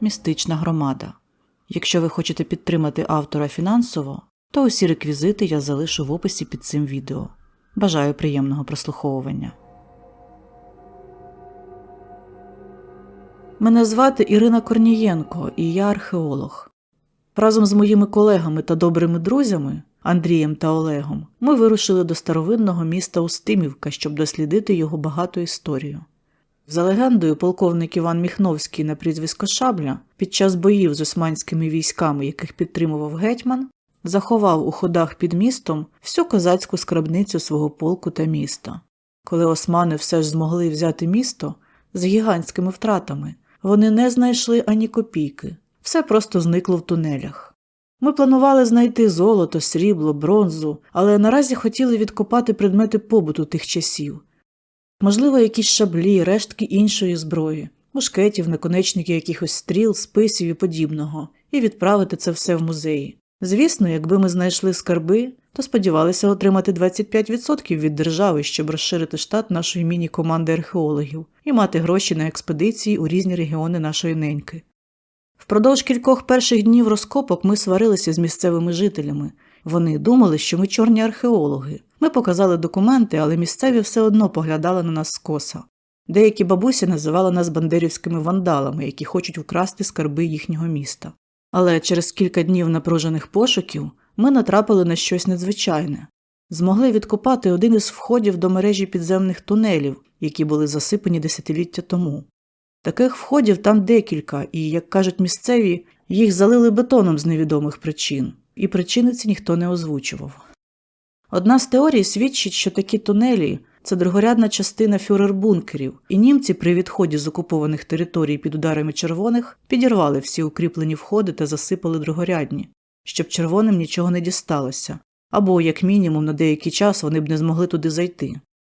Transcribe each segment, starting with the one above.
Містична громада. Якщо ви хочете підтримати автора фінансово, то усі реквізити я залишу в описі під цим відео. Бажаю приємного прослуховування. Мене звати Ірина Корнієнко, і я археолог. Разом з моїми колегами та добрими друзями Андрієм та Олегом ми вирушили до старовинного міста Устимівка, щоб дослідити його багату історію. За легендою, полковник Іван Міхновський на прізвисько Шабля під час боїв з османськими військами, яких підтримував гетьман, заховав у ходах під містом всю козацьку скрабницю свого полку та міста. Коли османи все ж змогли взяти місто з гігантськими втратами, вони не знайшли ані копійки, все просто зникло в тунелях. Ми планували знайти золото, срібло, бронзу, але наразі хотіли відкопати предмети побуту тих часів. Можливо, якісь шаблі, рештки іншої зброї, мушкетів, наконечники якихось стріл, списів і подібного, і відправити це все в музеї. Звісно, якби ми знайшли скарби, то сподівалися отримати 25% від держави, щоб розширити штат нашої міні-команди археологів і мати гроші на експедиції у різні регіони нашої неньки. Впродовж кількох перших днів розкопок ми сварилися з місцевими жителями. Вони думали, що ми чорні археологи. Ми показали документи, але місцеві все одно поглядали на нас скоса. Деякі бабусі називали нас бандерівськими вандалами, які хочуть вкрасти скарби їхнього міста. Але через кілька днів напружених пошуків ми натрапили на щось надзвичайне. Змогли відкопати один із входів до мережі підземних тунелів, які були засипані десятиліття тому. Таких входів там декілька, і, як кажуть місцеві, їх залили бетоном з невідомих причин, і причини ці ніхто не озвучував. Одна з теорій свідчить, що такі тунелі це другорядна частина фюрер-бункерів, і німці при відході з окупованих територій під ударами червоних підірвали всі укріплені входи та засипали другорядні, щоб червоним нічого не дісталося, або, як мінімум, на деякий час вони б не змогли туди зайти.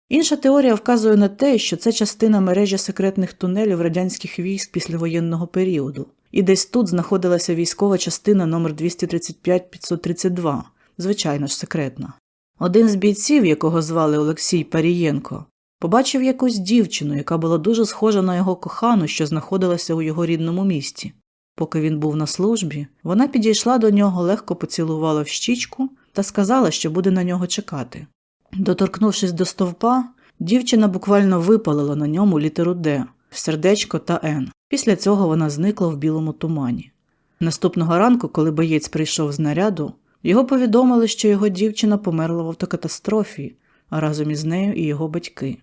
Інша теорія вказує на те, що це частина мережі секретних тунелів радянських військ післявоєнного періоду, і десь тут знаходилася військова частина номер 235-532, звичайно ж секретна. Один з бійців, якого звали Олексій Парієнко, побачив якусь дівчину, яка була дуже схожа на його кохану, що знаходилася у його рідному місті. Поки він був на службі, вона підійшла до нього, легко поцілувала в щічку та сказала, що буде на нього чекати. Доторкнувшись до стовпа, дівчина буквально випалила на ньому літеру Д, сердечко та Н. Після цього вона зникла в білому тумані. Наступного ранку, коли боєць прийшов з наряду, його повідомили, що його дівчина померла в автокатастрофі, а разом із нею і його батьки.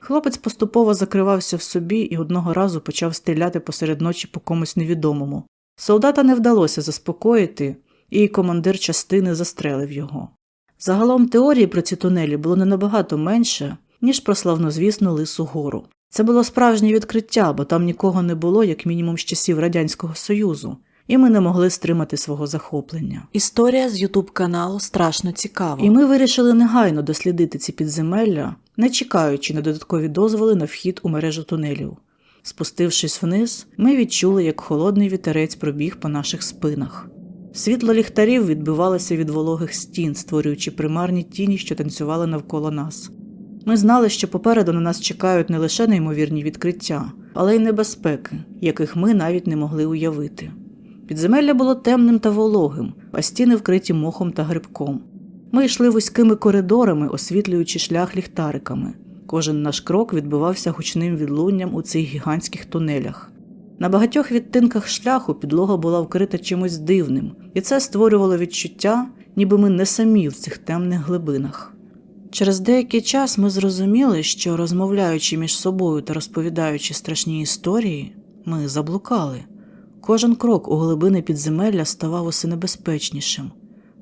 Хлопець поступово закривався в собі і одного разу почав стріляти посеред ночі по комусь невідомому. Солдата не вдалося заспокоїти, і командир частини застрелив його. Загалом теорії про ці тунелі було не набагато менше, ніж про славнозвісну Лису гору. Це було справжнє відкриття, бо там нікого не було, як мінімум з часів Радянського Союзу, і ми не могли стримати свого захоплення. Історія з Ютуб каналу страшно цікава. І ми вирішили негайно дослідити ці підземелля, не чекаючи на додаткові дозволи на вхід у мережу тунелів. Спустившись вниз, ми відчули, як холодний вітерець пробіг по наших спинах. Світло ліхтарів відбивалося від вологих стін, створюючи примарні тіні, що танцювали навколо нас. Ми знали, що попереду на нас чекають не лише неймовірні відкриття, але й небезпеки, яких ми навіть не могли уявити. Підземелля було темним та вологим, а стіни вкриті мохом та грибком. Ми йшли вузькими коридорами, освітлюючи шлях ліхтариками. Кожен наш крок відбивався гучним відлунням у цих гігантських тунелях. На багатьох відтинках шляху підлога була вкрита чимось дивним, і це створювало відчуття, ніби ми не самі в цих темних глибинах. Через деякий час ми зрозуміли, що, розмовляючи між собою та розповідаючи страшні історії, ми заблукали. Кожен крок у глибини підземелля ставав усе небезпечнішим.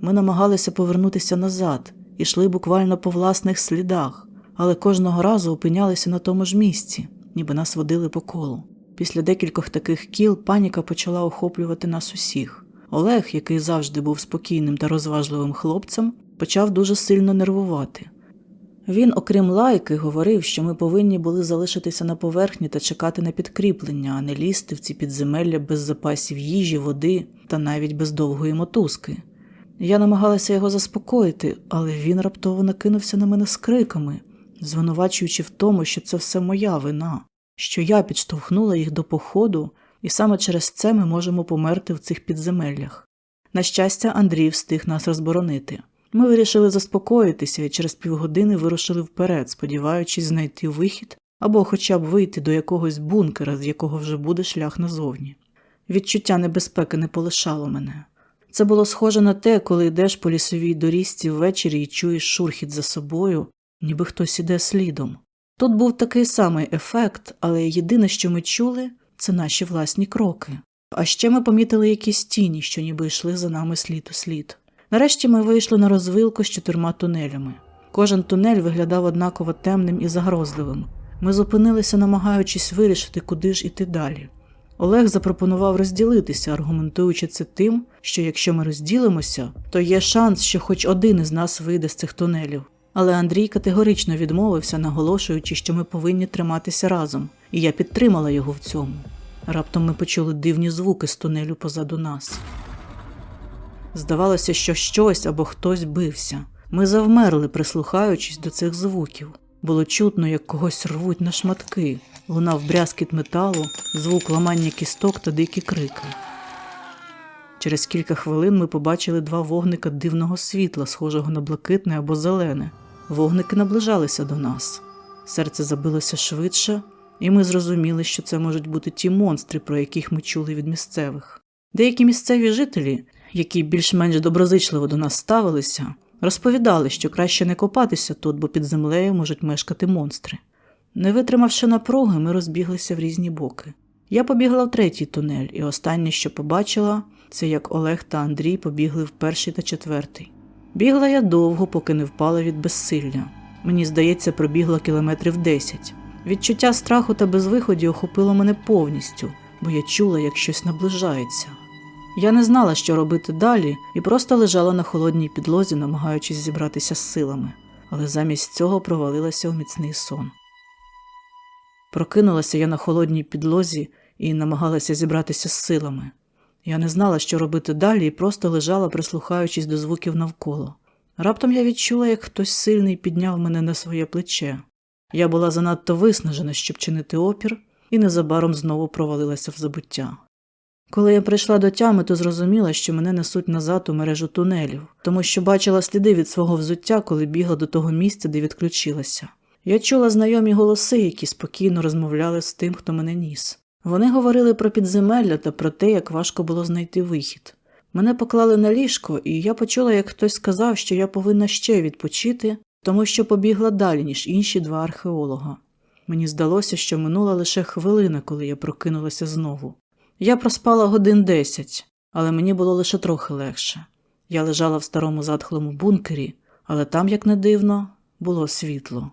Ми намагалися повернутися назад і йшли буквально по власних слідах, але кожного разу опинялися на тому ж місці, ніби нас водили по колу. Після декількох таких кіл паніка почала охоплювати нас усіх. Олег, який завжди був спокійним та розважливим хлопцем, почав дуже сильно нервувати. Він, окрім лайки, говорив, що ми повинні були залишитися на поверхні та чекати на підкріплення, а не лізти в ці підземелля без запасів їжі, води та навіть без довгої мотузки. Я намагалася його заспокоїти, але він раптово накинувся на мене з криками, звинувачуючи в тому, що це все моя вина, що я підштовхнула їх до походу, і саме через це ми можемо померти в цих підземеллях. На щастя, Андрій встиг нас розборонити. Ми вирішили заспокоїтися і через півгодини вирушили вперед, сподіваючись знайти вихід або хоча б вийти до якогось бункера, з якого вже буде шлях назовні. Відчуття небезпеки не полишало мене. Це було схоже на те, коли йдеш по лісовій доріжці ввечері і чуєш шурхіт за собою, ніби хтось іде слідом. Тут був такий самий ефект, але єдине, що ми чули, це наші власні кроки. А ще ми помітили якісь тіні, що ніби йшли за нами слід у слід. Нарешті ми вийшли на розвилку з чотирма тунелями. Кожен тунель виглядав однаково темним і загрозливим. Ми зупинилися, намагаючись вирішити, куди ж іти далі. Олег запропонував розділитися, аргументуючи це тим, що якщо ми розділимося, то є шанс, що хоч один із нас вийде з цих тунелів. Але Андрій категорично відмовився, наголошуючи, що ми повинні триматися разом, і я підтримала його в цьому. Раптом ми почули дивні звуки з тунелю позаду нас. Здавалося, що щось або хтось бився. Ми завмерли, прислухаючись до цих звуків. Було чутно, як когось рвуть на шматки, лунав брязкіт металу, звук ламання кісток та дикі крики. Через кілька хвилин ми побачили два вогника дивного світла, схожого на блакитне або зелене. Вогники наближалися до нас. Серце забилося швидше, і ми зрозуміли, що це можуть бути ті монстри, про яких ми чули від місцевих. Деякі місцеві жителі, які більш-менш доброзичливо до нас ставилися, розповідали, що краще не копатися тут, бо під землею можуть мешкати монстри. Не витримавши напруги, ми розбіглися в різні боки. Я побігла в третій тунель, і останнє, що побачила, це як Олег та Андрій побігли в перший та четвертий. Бігла я довго, поки не впала від безсилля. Мені здається, пробігла кілометрів десять. Відчуття страху та безвиході охопило мене повністю, бо я чула, як щось наближається. Я не знала, що робити далі, і просто лежала на холодній підлозі, намагаючись зібратися з силами, але замість цього провалилася у міцний сон. Прокинулася я на холодній підлозі і намагалася зібратися з силами. Я не знала, що робити далі, і просто лежала, прислухаючись до звуків навколо. Раптом я відчула, як хтось сильний підняв мене на своє плече. Я була занадто виснажена, щоб чинити опір, і незабаром знову провалилася в забуття. Коли я прийшла до тями, то зрозуміла, що мене несуть назад у мережу тунелів, тому що бачила сліди від свого взуття, коли бігла до того місця, де відключилася. Я чула знайомі голоси, які спокійно розмовляли з тим, хто мене ніс. Вони говорили про підземелля та про те, як важко було знайти вихід. Мене поклали на ліжко, і я почула, як хтось сказав, що я повинна ще відпочити, тому що побігла далі, ніж інші два археолога. Мені здалося, що минула лише хвилина, коли я прокинулася знову. Я проспала годин десять, але мені було лише трохи легше. Я лежала в старому затхлому бункері, але там, як не дивно, було світло.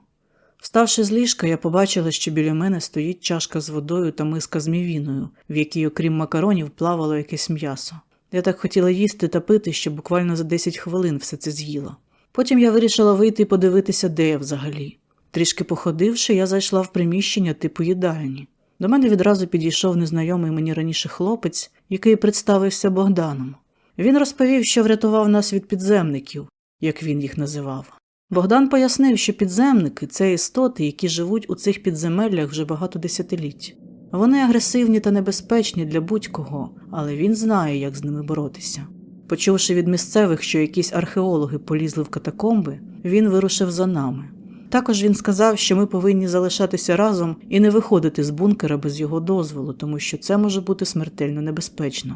Вставши з ліжка, я побачила, що біля мене стоїть чашка з водою та миска з мівіною, в якій, окрім макаронів, плавало якесь м'ясо. Я так хотіла їсти та пити, що буквально за 10 хвилин все це з'їла. Потім я вирішила вийти і подивитися, де я взагалі. Трішки походивши, я зайшла в приміщення типу їдальні. До мене відразу підійшов незнайомий мені раніше хлопець, який представився Богданом. Він розповів, що врятував нас від підземників, як він їх називав. Богдан пояснив, що підземники це істоти, які живуть у цих підземеллях вже багато десятиліть. Вони агресивні та небезпечні для будь-кого, але він знає, як з ними боротися. Почувши від місцевих, що якісь археологи полізли в катакомби, він вирушив за нами. Також він сказав, що ми повинні залишатися разом і не виходити з бункера без його дозволу, тому що це може бути смертельно небезпечно.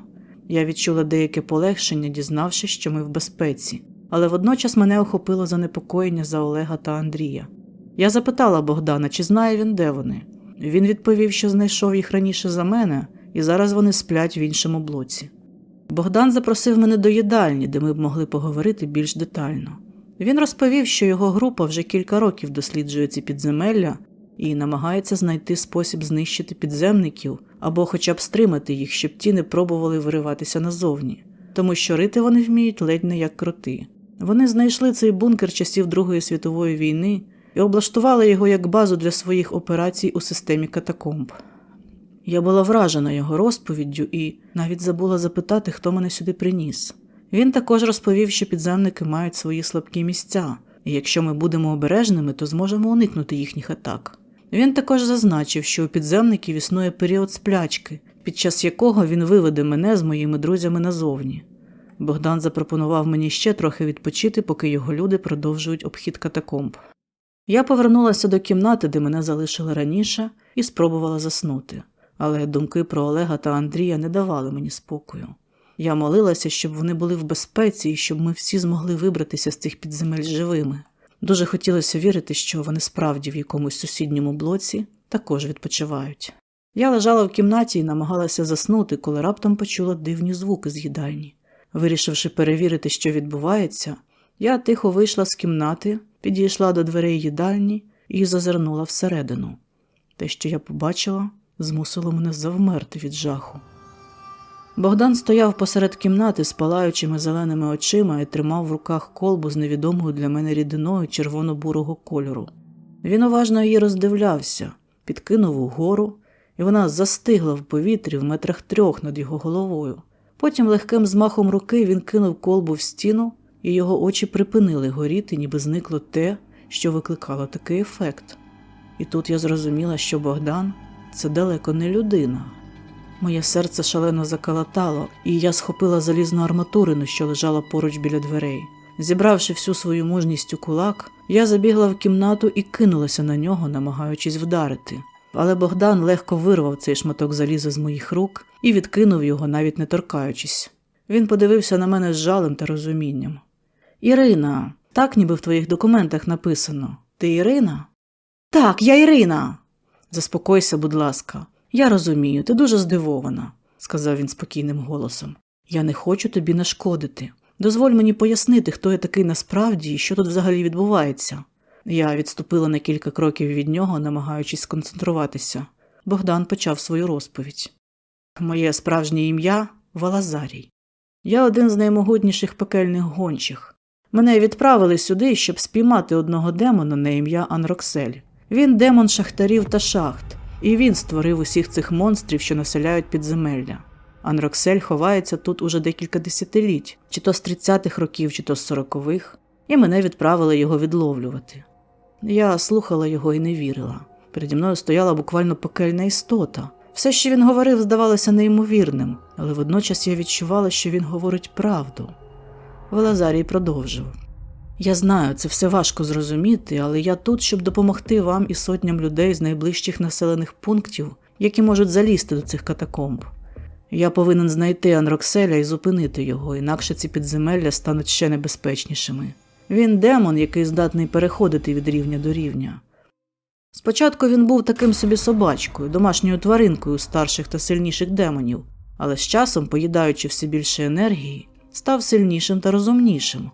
Я відчула деяке полегшення, дізнавшись, що ми в безпеці, але водночас мене охопило занепокоєння за Олега та Андрія. Я запитала Богдана, чи знає він, де вони. Він відповів, що знайшов їх раніше за мене, і зараз вони сплять в іншому блоці. Богдан запросив мене до їдальні, де ми б могли поговорити більш детально. Він розповів, що його група вже кілька років досліджує ці підземелля і намагається знайти спосіб знищити підземників або хоча б стримати їх, щоб ті не пробували вириватися назовні, тому що рити вони вміють ледь не як кроти. Вони знайшли цей бункер часів Другої світової війни і облаштували його як базу для своїх операцій у системі катакомб. Я була вражена його розповіддю і навіть забула запитати, хто мене сюди приніс. Він також розповів, що підземники мають свої слабкі місця, і якщо ми будемо обережними, то зможемо уникнути їхніх атак. Він також зазначив, що у підземників існує період сплячки, під час якого він виведе мене з моїми друзями назовні. Богдан запропонував мені ще трохи відпочити, поки його люди продовжують обхід катакомб. Я повернулася до кімнати, де мене залишили раніше, і спробувала заснути, але думки про Олега та Андрія не давали мені спокою. Я молилася, щоб вони були в безпеці і щоб ми всі змогли вибратися з цих підземель живими. Дуже хотілося вірити, що вони справді в якомусь сусідньому блоці також відпочивають. Я лежала в кімнаті і намагалася заснути, коли раптом почула дивні звуки з їдальні. Вирішивши перевірити, що відбувається, я тихо вийшла з кімнати, підійшла до дверей їдальні і зазирнула всередину. Те, що я побачила, змусило мене завмерти від жаху. Богдан стояв посеред кімнати з палаючими зеленими очима і тримав в руках колбу з невідомою для мене рідиною червоно-бурого кольору. Він уважно її роздивлявся, підкинув угору, і вона застигла в повітрі в метрах трьох над його головою. Потім легким змахом руки він кинув колбу в стіну, і його очі припинили горіти, ніби зникло те, що викликало такий ефект. І тут я зрозуміла, що Богдан це далеко не людина. Моє серце шалено закалатало, і я схопила залізну арматурину, що лежала поруч біля дверей. Зібравши всю свою мужність у кулак, я забігла в кімнату і кинулася на нього, намагаючись вдарити. Але Богдан легко вирвав цей шматок заліза з моїх рук і відкинув його, навіть не торкаючись. Він подивився на мене з жалем та розумінням. Ірина, так ніби в твоїх документах написано. Ти Ірина? Так, я Ірина. Заспокойся, будь ласка. Я розумію, ти дуже здивована, сказав він спокійним голосом. Я не хочу тобі нашкодити. Дозволь мені пояснити, хто я такий насправді і що тут взагалі відбувається. Я відступила на кілька кроків від нього, намагаючись сконцентруватися. Богдан почав свою розповідь. Моє справжнє ім'я Валазарій. Я один з наймогутніших пекельних гончих. Мене відправили сюди, щоб спіймати одного демона на ім'я Анроксель. Він демон шахтарів та шахт, і він створив усіх цих монстрів, що населяють підземелля. Анроксель ховається тут уже декілька десятиліть, чи то з 30-х років, чи то з 40-х, і мене відправили його відловлювати. Я слухала його і не вірила. Переді мною стояла буквально пекельна істота. Все, що він говорив, здавалося неймовірним, але водночас я відчувала, що він говорить правду. Велазарій продовжив. Я знаю, це все важко зрозуміти, але я тут, щоб допомогти вам і сотням людей з найближчих населених пунктів, які можуть залізти до цих катакомб. Я повинен знайти Анрокселя і зупинити його, інакше ці підземелля стануть ще небезпечнішими. Він демон, який здатний переходити від рівня до рівня. Спочатку він був таким собі собачкою, домашньою тваринкою старших та сильніших демонів, але з часом, поїдаючи все більше енергії, став сильнішим та розумнішим.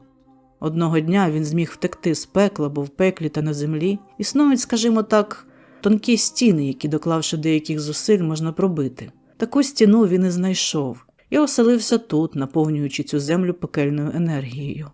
Одного дня він зміг втекти з пекла, бо в пеклі та на землі існують, скажімо так, тонкі стіни, які, доклавши деяких зусиль, можна пробити. Таку стіну він і знайшов і оселився тут, наповнюючи цю землю пекельною енергією.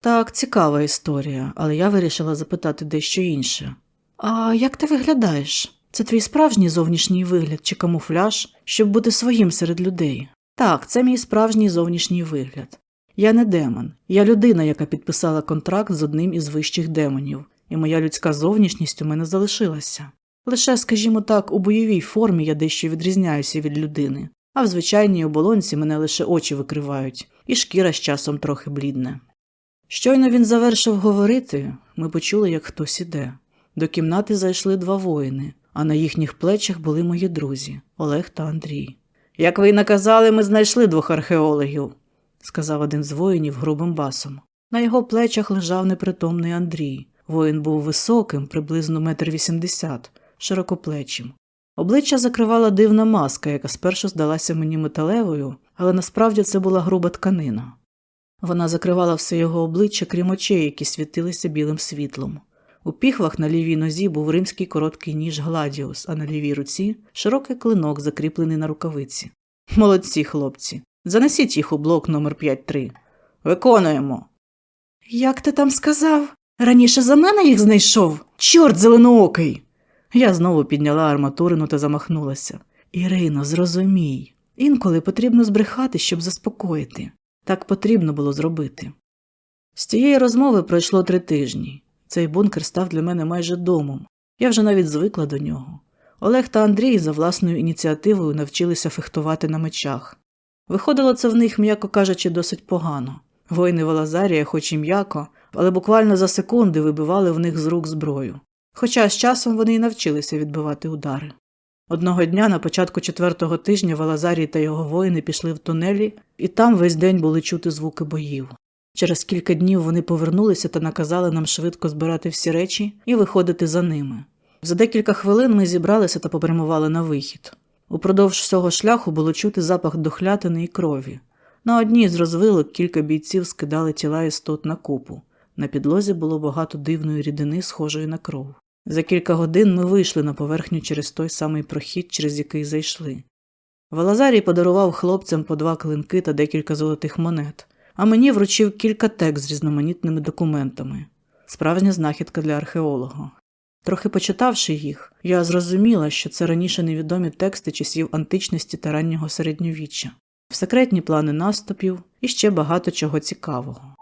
Так, цікава історія, але я вирішила запитати дещо інше. А як ти виглядаєш? Це твій справжній зовнішній вигляд чи камуфляж, щоб бути своїм серед людей? Так, це мій справжній зовнішній вигляд. Я не демон, я людина, яка підписала контракт з одним із вищих демонів, і моя людська зовнішність у мене залишилася. Лише, скажімо так, у бойовій формі я дещо відрізняюся від людини, а в звичайній оболонці мене лише очі викривають, і шкіра з часом трохи блідне. Щойно він завершив говорити, ми почули, як хтось іде. До кімнати зайшли два воїни, а на їхніх плечах були мої друзі Олег та Андрій. Як ви й наказали, ми знайшли двох археологів, сказав один з воїнів грубим басом. На його плечах лежав непритомний Андрій. Воїн був високим, приблизно метр вісімдесят, широкоплечим. Обличчя закривала дивна маска, яка спершу здалася мені металевою, але насправді це була груба тканина. Вона закривала все його обличчя, крім очей, які світилися білим світлом. У піхвах на лівій нозі був римський короткий ніж Гладіус, а на лівій руці широкий клинок, закріплений на рукавиці. Молодці, хлопці. Занесіть їх у блок номер 5-3. Виконуємо. Як ти там сказав? Раніше за мене їх знайшов? Чорт зеленоокий. Я знову підняла арматурину та замахнулася. Ірино, зрозумій. Інколи потрібно збрехати, щоб заспокоїти. Так потрібно було зробити. З цієї розмови пройшло три тижні. Цей бункер став для мене майже домом. Я вже навіть звикла до нього. Олег та Андрій за власною ініціативою навчилися фехтувати на мечах. Виходило це в них, м'яко кажучи, досить погано. Воїни Валазарія, хоч і м'яко, але буквально за секунди вибивали в них з рук зброю. Хоча з часом вони й навчилися відбивати удари. Одного дня на початку четвертого тижня Валазарій та його воїни пішли в тунелі, і там весь день були чути звуки боїв. Через кілька днів вони повернулися та наказали нам швидко збирати всі речі і виходити за ними. За декілька хвилин ми зібралися та попрямували на вихід. Упродовж всього шляху було чути запах дохлятини і крові. На одній з розвилок кілька бійців скидали тіла істот на купу. На підлозі було багато дивної рідини, схожої на кров. За кілька годин ми вийшли на поверхню через той самий прохід, через який зайшли. Валазарій подарував хлопцям по два клинки та декілька золотих монет, а мені вручив кілька тек з різноманітними документами. Справжня знахідка для археолога. Трохи почитавши їх, я зрозуміла, що це раніше невідомі тексти часів античності та раннього середньовіччя, секретні плани наступів і ще багато чого цікавого.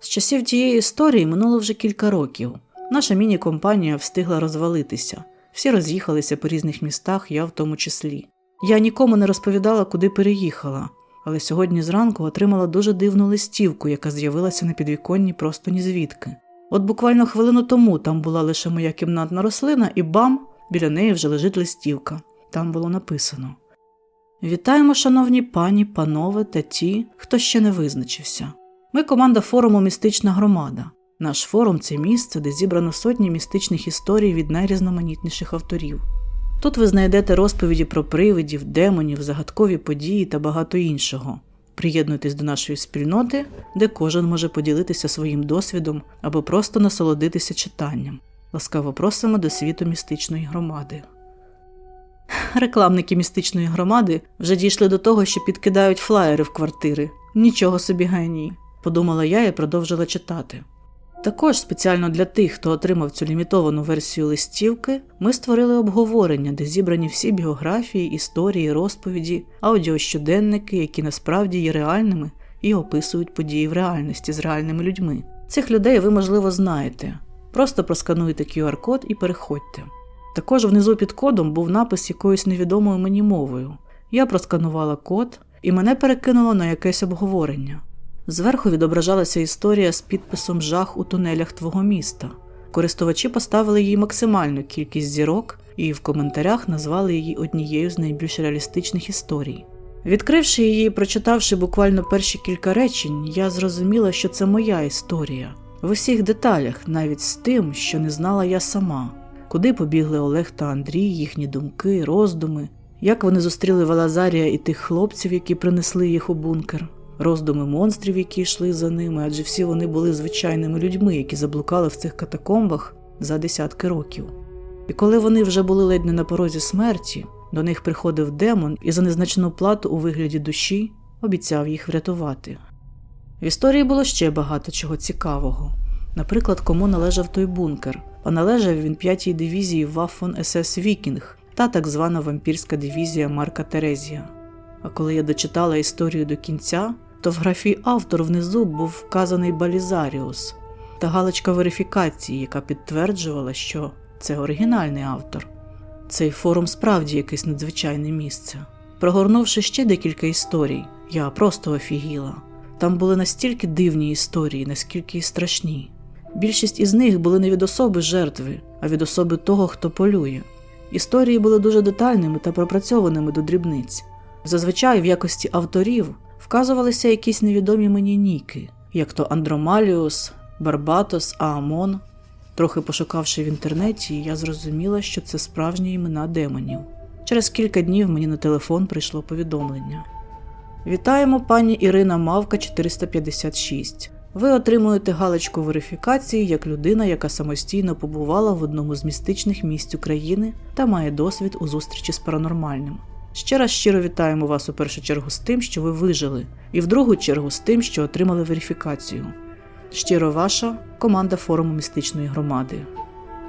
З часів тієї історії минуло вже кілька років. Наша міні-компанія встигла розвалитися, всі роз'їхалися по різних містах, я в тому числі. Я нікому не розповідала, куди переїхала, але сьогодні зранку отримала дуже дивну листівку, яка з'явилася на підвіконні просто ні звідки. От буквально хвилину тому там була лише моя кімнатна рослина, і бам, біля неї вже лежить листівка. Там було написано: Вітаємо, шановні пані, панове та ті, хто ще не визначився. Ми команда форуму Містична громада. Наш форум це місце, де зібрано сотні містичних історій від найрізноманітніших авторів. Тут ви знайдете розповіді про привидів, демонів, загадкові події та багато іншого. Приєднуйтесь до нашої спільноти, де кожен може поділитися своїм досвідом або просто насолодитися читанням. Ласкаво просимо до світу містичної громади. Рекламники містичної громади вже дійшли до того, що підкидають флаєри в квартири. Нічого собі геній, подумала я і продовжила читати. Також спеціально для тих, хто отримав цю лімітовану версію листівки, ми створили обговорення, де зібрані всі біографії, історії, розповіді, аудіощоденники, які насправді є реальними і описують події в реальності з реальними людьми. Цих людей ви, можливо, знаєте. Просто проскануйте QR-код і переходьте. Також внизу під кодом був напис якоюсь невідомою мені мовою. Я просканувала код, і мене перекинуло на якесь обговорення. Зверху відображалася історія з підписом жах у тунелях твого міста. Користувачі поставили їй максимальну кількість зірок і в коментарях назвали її однією з найбільш реалістичних історій. Відкривши її і прочитавши буквально перші кілька речень, я зрозуміла, що це моя історія в усіх деталях, навіть з тим, що не знала я сама, куди побігли Олег та Андрій, їхні думки, роздуми, як вони зустріли Валазарія і тих хлопців, які принесли їх у бункер роздуми монстрів, які йшли за ними, адже всі вони були звичайними людьми, які заблукали в цих катакомбах за десятки років. І коли вони вже були ледь не на порозі смерті, до них приходив демон і за незначну плату у вигляді душі обіцяв їх врятувати. В історії було ще багато чого цікавого. Наприклад, кому належав той бункер, а належав він п'ятій дивізії Waffen SS Вікінг та так звана вампірська дивізія Марка Терезія. А коли я дочитала історію до кінця, то в графі автор внизу був вказаний Балізаріус та галочка верифікації, яка підтверджувала, що це оригінальний автор. Цей форум справді якесь надзвичайне місце. Прогорнувши ще декілька історій, я просто офігіла. Там були настільки дивні історії, наскільки й страшні. Більшість із них були не від особи жертви, а від особи того, хто полює. Історії були дуже детальними та пропрацьованими до дрібниць. Зазвичай в якості авторів вказувалися якісь невідомі мені ніки, як то Андромаліус, Барбатос, Аамон. Трохи пошукавши в інтернеті, я зрозуміла, що це справжні імена демонів. Через кілька днів мені на телефон прийшло повідомлення. Вітаємо пані Ірина Мавка 456. ви отримуєте галочку верифікації як людина, яка самостійно побувала в одному з містичних місць України та має досвід у зустрічі з паранормальним. Ще раз щиро вітаємо вас у першу чергу з тим, що ви вижили, і в другу чергу з тим, що отримали верифікацію. Щиро ваша команда форуму містичної громади.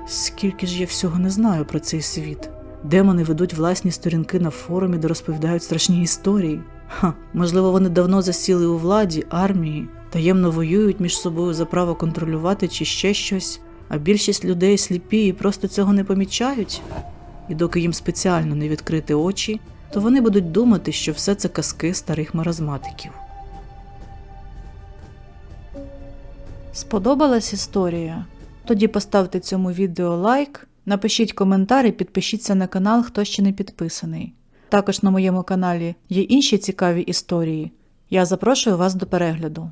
Скільки ж я всього не знаю про цей світ. Демони ведуть власні сторінки на форумі, де розповідають страшні історії. Ха, можливо, вони давно засіли у владі, армії, таємно воюють між собою за право контролювати чи ще щось, а більшість людей сліпі і просто цього не помічають. І доки їм спеціально не відкрити очі, то вони будуть думати, що все це казки старих маразматиків. Сподобалась історія? Тоді поставте цьому відео лайк, напишіть коментар і підпишіться на канал, хто ще не підписаний. Також на моєму каналі є інші цікаві історії. Я запрошую вас до перегляду.